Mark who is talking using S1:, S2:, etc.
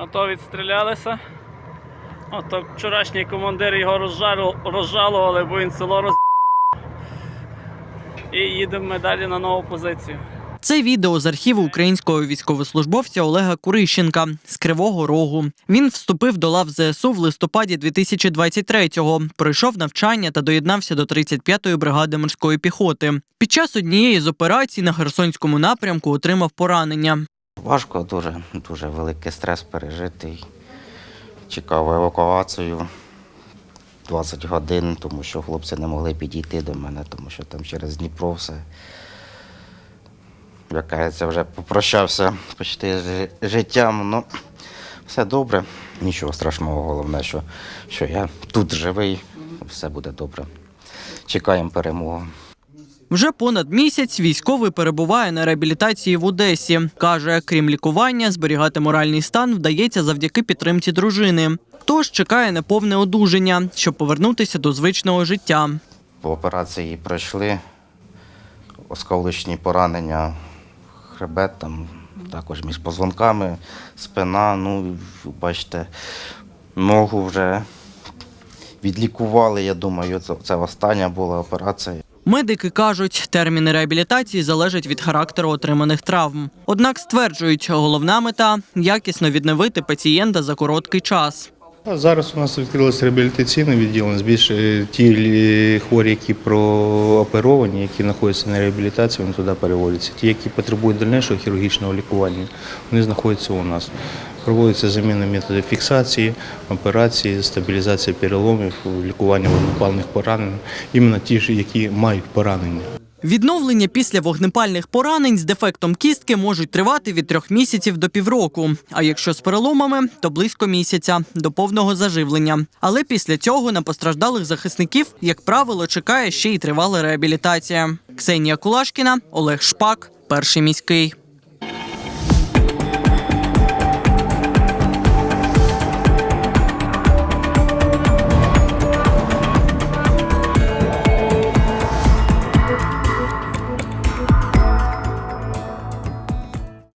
S1: Ото відстрілялися. Ото вчорашній командир його розжалували, бо він село роз... І їдемо ми далі на нову позицію.
S2: Це відео з архіву українського військовослужбовця Олега Курищенка з Кривого Рогу. Він вступив до лав ЗСУ в листопаді 2023-го, пройшов навчання та доєднався до 35-ї бригади морської піхоти. Під час однієї з операцій на Херсонському напрямку отримав поранення.
S3: Важко, дуже, дуже великий стрес пережитий. Чекав евакуацію 20 годин, тому що хлопці не могли підійти до мене, тому що там через Дніпро все. Якається, вже попрощався почти з життям. Ну, все добре. Нічого страшного, головне, що, що я тут живий, все буде добре. Чекаємо перемоги.
S2: Вже понад місяць військовий перебуває на реабілітації в Одесі. Каже, крім лікування, зберігати моральний стан вдається завдяки підтримці дружини. Тож чекає на повне одужання, щоб повернутися до звичного життя.
S3: По операції пройшли осколочні поранення, хребет, там, також між позвонками, спина. Ну, бачите, ногу вже відлікували. Я думаю, це, це остання була операція.
S2: Медики кажуть, терміни реабілітації залежать від характеру отриманих травм. Однак стверджують, головна мета якісно відновити пацієнта за короткий час.
S4: Зараз у нас відкрилося реабілітаційне відділення. Збільше ті хворі, які прооперовані, які знаходяться на реабілітації, вони туди переводяться. Ті, які потребують дальнішого хірургічного лікування, вони знаходяться у нас. Проводиться заміна методів фіксації, операції, стабілізація переломів, лікування вогнепальних поранень, іменно ті ж, які мають поранення.
S2: Відновлення після вогнепальних поранень з дефектом кістки можуть тривати від трьох місяців до півроку. А якщо з переломами, то близько місяця до повного заживлення. Але після цього на постраждалих захисників, як правило, чекає ще й тривала реабілітація. Ксенія Кулашкіна, Олег Шпак, перший міський.